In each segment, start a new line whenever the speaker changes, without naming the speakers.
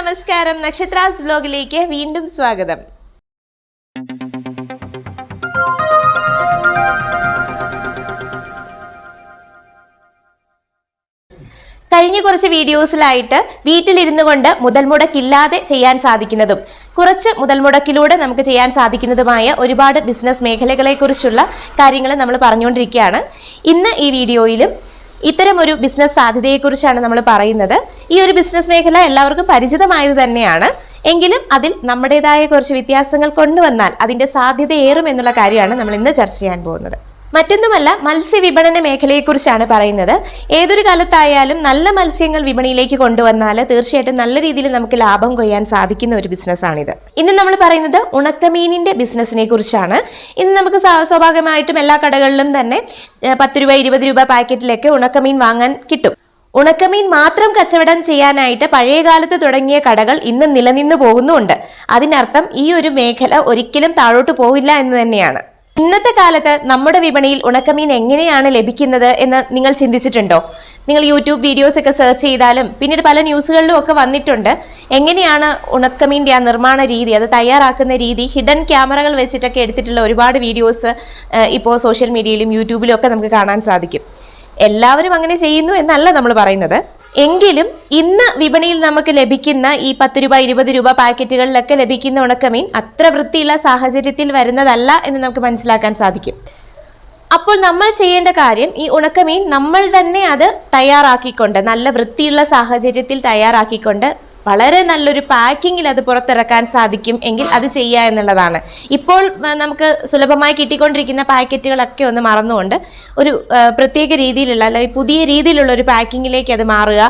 നമസ്കാരം. നക്ഷത്രാസ് ബ്ലോഗിലേക്ക് വീണ്ടും സ്വാഗതം. കഴിഞ്ഞ കുറച്ച് വീഡിയോസിലായിട്ട് വീട്ടിലിരുന്നു കൊണ്ട് മുതൽ മുടക്കില്ലാതെ ചെയ്യാൻ സാധിക്കുന്നതും കുറച്ച് മുതൽ മുടക്കിലൂടെ നമുക്ക് ചെയ്യാൻ സാധിക്കുന്നതുമായ ഒരുപാട് ബിസിനസ് മേഖലകളെക്കുറിച്ചുള്ള കാര്യങ്ങൾ നമ്മൾ പറഞ്ഞുകൊണ്ടിരിക്കുകയാണ്. ഇന്ന് ഈ വീഡിയോയിലും ഇത്തരം ഒരു ബിസിനസ് സാധ്യതയെക്കുറിച്ചാണ് നമ്മൾ പറയുന്നത്. ഈ ഒരു ബിസിനസ് മേഖല എല്ലാവർക്കും പരിചിതമായത് തന്നെയാണ്. എങ്കിലും അതിൽ നമ്മുടേതായ കുറച്ച് വ്യത്യാസങ്ങൾ കൊണ്ടുവന്നാൽ അതിന്റെ സാധ്യത ഏറും എന്നുള്ള കാര്യമാണ് നമ്മൾ ഇന്ന് ചർച്ച ചെയ്യാൻ പോകുന്നത്. മറ്റൊന്നുമല്ല മത്സ്യവിപണന മേഖലയെക്കുറിച്ചാണ് പറയുന്നത്. ഏതൊരു കാലത്തായാലും നല്ല മത്സ്യങ്ങൾ വിപണിയിലേക്ക് കൊണ്ടുവന്നാൽ തീർച്ചയായിട്ടും നല്ല രീതിയിൽ നമുക്ക് ലാഭം കൊയ്യാൻ സാധിക്കുന്ന ഒരു ബിസിനസ്സാണിത്. ഇന്ന് നമ്മൾ പറയുന്നത് ഉണക്കമീനിന്റെ ബിസിനസ്സിനെ കുറിച്ചാണ് ഇന്ന് നമുക്ക് സ്വാ- സ്വാഭാവികമായിട്ടും എല്ലാ കടകളിലും തന്നെ പത്ത് രൂപ ഇരുപത് രൂപ പാക്കറ്റിലൊക്കെ ഉണക്കമീൻ വാങ്ങാൻ കിട്ടും. ഉണക്കമീൻ മാത്രം കച്ചവടം ചെയ്യാനായിട്ട് പഴയ കാലത്ത് തുടങ്ങിയ കടകൾ ഇന്ന് നിലനിന്ന് പോകുന്നുമുണ്ട് അതിനർത്ഥം ഈ ഒരു മേഖല ഒരിക്കലും താഴോട്ട് പോവില്ല എന്ന് തന്നെയാണ്. ഇന്നത്തെ കാലത്ത് നമ്മുടെ വിപണിയിൽ ഉണക്കമീൻ എങ്ങനെയാണ് ലഭിക്കുന്നത് എന്ന് നിങ്ങൾ ചിന്തിച്ചിട്ടുണ്ടോ? നിങ്ങൾ യൂട്യൂബ് വീഡിയോസ് ഒക്കെ സെർച്ച് ചെയ്താലും പിന്നീട് പല ന്യൂസുകളിലും ഒക്കെ വന്നിട്ടുണ്ട്. എങ്ങനെയാണ് ഉണക്കമീന്റെ ആ നിർമ്മാണ രീതി അത് തയ്യാറാക്കുന്ന രീതി ഹിഡൻ ക്യാമറകൾ വെച്ചിട്ടൊക്കെ എടുത്തിട്ടുള്ള ഒരുപാട് വീഡിയോസ് ഇപ്പോൾ സോഷ്യൽ മീഡിയയിലും യൂട്യൂബിലും ഒക്കെ നമുക്ക് കാണാൻ സാധിക്കും. എല്ലാവരും അങ്ങനെ ചെയ്യുന്നു എന്നല്ല നമ്മൾ പറയുന്നത്. എങ്കിലും ഇന്ന് വിപണിയിൽ നമുക്ക് ലഭിക്കുന്ന ഈ പത്ത് രൂപ ഇരുപത് രൂപ പാക്കറ്റുകളിലൊക്കെ ലഭിക്കുന്ന ഉണക്കമീൻ അത്ര വൃത്തിയുള്ള സാഹചര്യത്തിൽ വരുന്നതല്ല എന്ന് നമുക്ക് മനസ്സിലാക്കാൻ സാധിക്കും. അപ്പോൾ നമ്മൾ ചെയ്യേണ്ട കാര്യം ഈ ഉണക്കമീൻ നമ്മൾ തന്നെ അത് തയ്യാറാക്കിക്കൊണ്ട് നല്ല വൃത്തിയുള്ള സാഹചര്യത്തിൽ തയ്യാറാക്കിക്കൊണ്ട് വളരെ നല്ലൊരു പാക്കിങ്ങിൽ അത് പുറത്തിറക്കാൻ സാധിക്കും എങ്കിൽ അത് ചെയ്യുക എന്നുള്ളതാണ്. ഇപ്പോൾ നമുക്ക് സുലഭമായി കിട്ടിക്കൊണ്ടിരിക്കുന്ന പാക്കറ്റുകളൊക്കെ ഒന്ന് മറന്നുകൊണ്ട് ഒരു പ്രത്യേക രീതിയിലുള്ള അല്ലെങ്കിൽ പുതിയ രീതിയിലുള്ള ഒരു പാക്കിങ്ങിലേക്ക് അത് മാറുക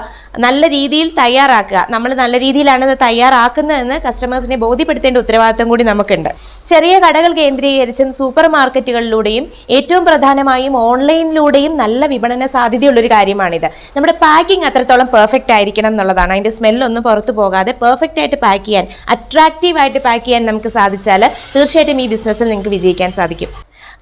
നല്ല രീതിയിൽ തയ്യാറാക്കുക. നമ്മൾ നല്ല രീതിയിലാണ് അത് തയ്യാറാക്കുന്നതെന്ന് കസ്റ്റമേഴ്സിനെ ബോധ്യപ്പെടുത്തേണ്ട ഉത്തരവാദിത്വം കൂടി നമുക്കുണ്ട്. ചെറിയ കടകൾ കേന്ദ്രീകരിച്ചും സൂപ്പർ മാർക്കറ്റുകളിലൂടെയും ഏറ്റവും പ്രധാനമായും ഓൺലൈനിലൂടെയും നല്ല വിപണന സാധ്യതയുള്ളൊരു കാര്യമാണിത്. നമ്മുടെ പാക്കിംഗ് അത്രത്തോളം പെർഫെക്റ്റ് ആയിരിക്കണം എന്നുള്ളതാണ്. അതിന്റെ സ്മെല്ലൊന്നും പുറത്തു പോകാതെ പെർഫെക്റ്റ് ആയിട്ട് പാക്ക് ചെയ്യാൻ അട്രാക്റ്റീവ് ആയിട്ട് പാക്ക് ചെയ്യാൻ നമുക്ക് സാധിച്ചാൽ തീർച്ചയായിട്ടും ഈ ബിസിനസ്സിൽ നിങ്ങൾക്ക് വിജയിക്കാൻ സാധിക്കും.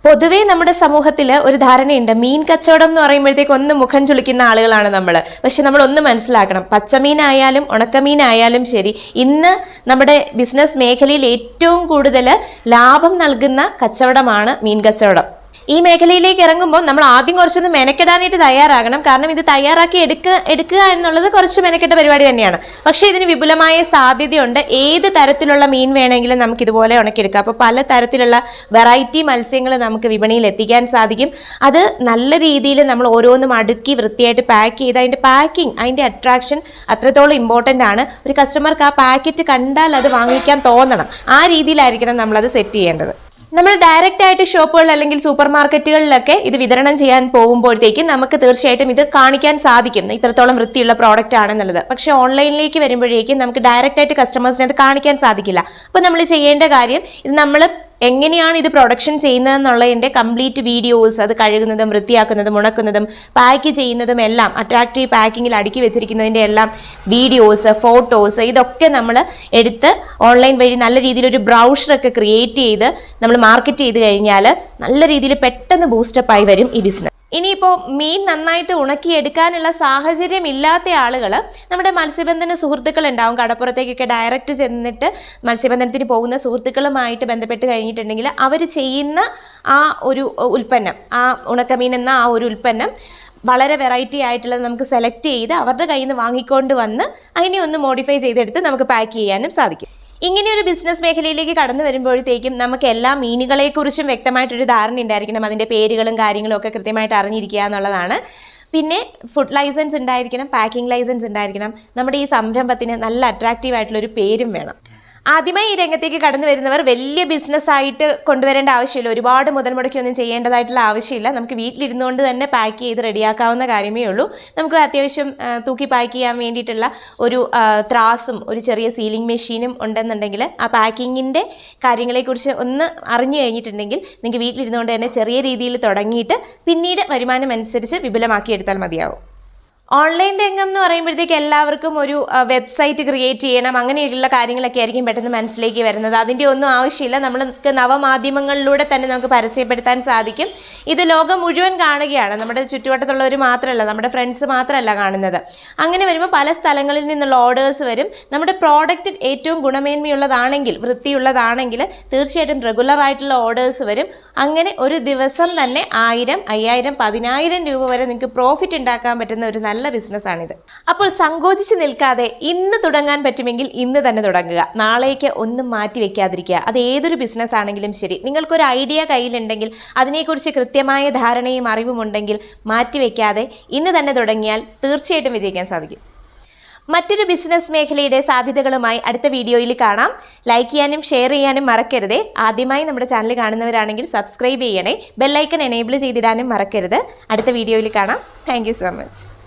പൊതുവേ നമ്മുടെ സമൂഹത്തിൽ ഒരു ധാരണയുണ്ട് മീൻ കച്ചവടം എന്ന് പറയുമ്പോഴത്തേക്ക് ഒന്ന് മുഖം ചുളിക്കുന്ന ആളുകളാണ് നമ്മൾ പക്ഷെ നമ്മൾ ഒന്ന് മനസ്സിലാക്കണം പച്ചമീനായാലും ഉണക്കമീനായാലും ശരി ഇന്ന് നമ്മുടെ ബിസിനസ് മേഖലയിൽ ഏറ്റവും കൂടുതൽ ലാഭം നൽകുന്ന കച്ചവടമാണ് മീൻ കച്ചവടം. ഈ മേഖലയിലേക്ക് ഇറങ്ങുമ്പോൾ നമ്മൾ ആദ്യം കുറച്ചൊന്ന് മെനക്കെടാനായിട്ട് തയ്യാറാകണം. കാരണം ഇത് തയ്യാറാക്കി എടുക്കുക എടുക്കുക എന്നുള്ളത് കുറച്ച് മെനക്കെട്ട പരിപാടി തന്നെയാണ്. പക്ഷേ ഇതിന് വിപുലമായ സാധ്യതയുണ്ട്. ഏത് തരത്തിലുള്ള മീൻ വേണമെങ്കിലും നമുക്ക് ഇതുപോലെ ഉണക്കിയെടുക്കാം. അപ്പോൾ പല തരത്തിലുള്ള വെറൈറ്റി മത്സ്യങ്ങൾ നമുക്ക് വിപണിയിൽ എത്തിക്കാൻ സാധിക്കും. അത് നല്ല രീതിയിൽ നമ്മൾ ഓരോന്നും അടുക്കി വൃത്തിയായിട്ട് പാക്ക് ചെയ്ത് അതിന്റെ പാക്കിംഗ് അതിന്റെ അട്രാക്ഷൻ അത്രത്തോളം ഇമ്പോർട്ടന്റ് ആണ്. ഒരു കസ്റ്റമർക്ക് ആ പാക്കറ്റ് കണ്ടാൽ അത് വാങ്ങിക്കാൻ തോന്നണം. ആ രീതിയിലായിരിക്കണം നമ്മളത് സെറ്റ് ചെയ്യേണ്ടത്. നമ്മൾ ഡയറക്റ്റ് ആയിട്ട് ഷോപ്പുകൾ അല്ലെങ്കിൽ സൂപ്പർ മാർക്കറ്റുകളിലൊക്കെ ഇത് വിതരണം ചെയ്യാൻ പോകുമ്പോഴത്തേക്കും നമുക്ക് തീർച്ചയായിട്ടും ഇത് കാണിക്കാൻ സാധിക്കും. ഇത്രത്തോളം വൃത്തിയുള്ള പ്രോഡക്റ്റ് ആണെന്നുള്ളത്. പക്ഷേ ഓൺലൈനിലേക്ക് വരുമ്പോഴേക്കും നമുക്ക് ഡയറക്റ്റ് ആയിട്ട് കസ്റ്റമേഴ്സിനെ അത് കാണിക്കാൻ സാധിക്കില്ല. അപ്പോൾ നമ്മൾ ചെയ്യേണ്ട കാര്യം ഇത് നമ്മൾ എങ്ങനെയാണ് ഇത് പ്രൊഡക്ഷൻ ചെയ്യുന്നതെന്നുള്ളതിന്റെ കംപ്ലീറ്റ് വീഡിയോസ് അത് കഴുകുന്നതും വൃത്തിയാക്കുന്നതും ഉണക്കുന്നതും പാക്ക് ചെയ്യുന്നതും എല്ലാം അട്രാക്റ്റീവ് പാക്കിങ്ങിൽ അടുക്കി വെച്ചിരിക്കുന്നതിന്റെ എല്ലാം വീഡിയോസ് ഫോട്ടോസ് ഇതൊക്കെ നമ്മൾ എടുത്ത് ഓൺലൈൻ വഴി നല്ല രീതിയിൽ ഒരു ബ്രൗഷറൊക്കെ ക്രിയേറ്റ് ചെയ്ത് നമ്മൾ മാർക്കറ്റ് ചെയ്ത് കഴിഞ്ഞാൽ നല്ല രീതിയിൽ പെട്ടെന്ന് ബൂസ്റ്റപ്പായി വരും ഈ ബിസിനസ് ഇനിയിപ്പോൾ മീൻ നന്നായിട്ട് ഉണക്കിയെടുക്കാനുള്ള സാഹചര്യം ഇല്ലാത്ത ആളുകൾ നമ്മുടെ മത്സ്യബന്ധന സുഹൃത്തുക്കൾ ഉണ്ടാവും കടപ്പുറത്തേക്കൊക്കെ ഡയറക്റ്റ് ചെന്നിട്ട് മത്സ്യബന്ധനത്തിന് പോകുന്ന സുഹൃത്തുക്കളുമായിട്ട് ബന്ധപ്പെട്ട് കഴിഞ്ഞിട്ടുണ്ടെങ്കിൽ അവർ ചെയ്യുന്ന ആ ഒരു ഉൽപ്പന്നം ആ ഉണക്കമീൻ എന്ന ആ ഒരു ഉൽപ്പന്നം വളരെ വെറൈറ്റി ആയിട്ടുള്ളത് നമുക്ക് സെലക്ട് ചെയ്ത് അവരുടെ കയ്യിൽ നിന്ന് വാങ്ങിക്കൊണ്ട് വന്ന് അതിനെ ഒന്ന് മോഡിഫൈ ചെയ്തെടുത്ത് നമുക്ക് പാക്ക് ചെയ്യാനും സാധിക്കും. ഇങ്ങനെ ഒരു ബിസിനസ് മേഖലയിലേക്ക് കടന്നു വരുമ്പോഴത്തേക്കും നമുക്ക് എല്ലാ മീനുകളെക്കുറിച്ചും വ്യക്തമായിട്ടൊരു ധാരണ ഉണ്ടായിരിക്കണം. അതിന്റെ പേരുകളും കാര്യങ്ങളും ഒക്കെ കൃത്യമായിട്ട് അറിഞ്ഞിരിക്കുക എന്നുള്ളതാണ്. പിന്നെ ഫുഡ് ലൈസൻസ് ഉണ്ടായിരിക്കണം പാക്കിംഗ് ലൈസൻസ് ഉണ്ടായിരിക്കണം. നമ്മുടെ ഈ സംരംഭത്തിന് നല്ല അട്രാക്റ്റീവ് ആയിട്ടുള്ള ഒരു പേരും വേണം. ആദ്യമായി ഈ രംഗത്തേക്ക് കടന്നു വരുന്നവർ വലിയ ബിസിനസ് ആയിട്ട് കൊണ്ടുവരേണ്ട ആവശ്യമില്ല. ഒരുപാട് മുതൽ മുടക്കിയൊന്നും ചെയ്യേണ്ടതായിട്ടുള്ള ആവശ്യമില്ല. നമുക്ക് വീട്ടിലിരുന്നുകൊണ്ട് തന്നെ പാക്ക് ചെയ്ത് റെഡിയാക്കാവുന്ന കാര്യമേ ഉള്ളൂ. നമുക്ക് അത്യാവശ്യം തൂക്കി പാക്ക് ചെയ്യാൻ വേണ്ടിയിട്ടുള്ള ഒരു ത്രാസും ഒരു ചെറിയ സീലിംഗ് മെഷീനും ഉണ്ടെന്നുണ്ടെങ്കിൽ ആ പാക്കിങ്ങിന്റെ കാര്യങ്ങളെക്കുറിച്ച് ഒന്ന് അറിഞ്ഞു കഴിഞ്ഞിട്ടുണ്ടെങ്കിൽ നിങ്ങൾക്ക് വീട്ടിലിരുന്നുകൊണ്ട് തന്നെ ചെറിയ രീതിയിൽ തുടങ്ങിയിട്ട് പിന്നീട് വരുമാനം അനുസരിച്ച് വിപുലമാക്കിയെടുത്താൽ മതിയാവും. ഓൺലൈൻ രംഗം എന്ന് പറയുമ്പോഴത്തേക്ക് എല്ലാവർക്കും ഒരു വെബ്സൈറ്റ് ക്രിയേറ്റ് ചെയ്യണം അങ്ങനെയുള്ള കാര്യങ്ങളൊക്കെ ആയിരിക്കും പെട്ടെന്ന് മനസ്സിലേക്ക് വരുന്നത്. അതിന്റെ ഒന്നും ആവശ്യമില്ല. നമ്മൾക്ക് നവമാധ്യമങ്ങളിലൂടെ തന്നെ നമുക്ക് പരസ്യപ്പെടുത്താൻ സാധിക്കും. ഇത് ലോകം മുഴുവൻ കാണുകയാണ്. നമ്മുടെ ചുറ്റുവട്ടത്തുള്ളവർ മാത്രമല്ല നമ്മുടെ ഫ്രണ്ട്സ് മാത്രമല്ല കാണുന്നത്. അങ്ങനെ വരുമ്പോൾ പല സ്ഥലങ്ങളിൽ നിന്നുള്ള ഓർഡേഴ്സ് വരും. നമ്മുടെ പ്രോഡക്റ്റ് ഏറ്റവും ഗുണമേന്മയുള്ളതാണെങ്കിൽ വൃത്തിയുള്ളതാണെങ്കിൽ തീർച്ചയായിട്ടും റെഗുലർ ആയിട്ടുള്ള ഓർഡേഴ്സ് വരും. അങ്ങനെ ഒരു ദിവസം തന്നെ ആയിരം അയ്യായിരം പതിനായിരം രൂപ വരെ നിങ്ങൾക്ക് പ്രോഫിറ്റ് ഉണ്ടാക്കാൻ പറ്റുന്ന ഒരു നല്ല ബിസിനസ്സാണിത് അപ്പോൾ സങ്കോചിച്ച് നിൽക്കാതെ ഇന്ന് തുടങ്ങാൻ പറ്റുമെങ്കിൽ ഇന്ന് തന്നെ തുടങ്ങുക. നാളേക്ക് ഒന്നും മാറ്റി വെക്കാതിരിക്കുക. അത് ഏതൊരു ബിസിനസ് ആണെങ്കിലും ശരി. നിങ്ങൾക്കൊരു ഐഡിയ കയ്യിലുണ്ടെങ്കിൽ അതിനെക്കുറിച്ച് കൃത്യമായ ധാരണയും അറിവും ഉണ്ടെങ്കിൽ മാറ്റി വെക്കാതെ ഇന്ന് തന്നെ തുടങ്ങിയാൽ തീർച്ചയായിട്ടും വിജയിക്കാൻ സാധിക്കും. മറ്റൊരു ബിസിനസ് മേഖലയുടെ സാധ്യതകളുമായി അടുത്ത വീഡിയോയിൽ കാണാം. ലൈക്ക് ചെയ്യാനും ഷെയർ ചെയ്യാനും മറക്കരുത്. ആദ്യമായി നമ്മുടെ ചാനൽ കാണുന്നവരാണെങ്കിൽ സബ്സ്ക്രൈബ് ചെയ്യണേ. ബെല്ലൈക്കൺ എനേബിൾ ചെയ്തിടാനും മറക്കരുത്. അടുത്ത വീഡിയോയിൽ കാണാം. Thank so much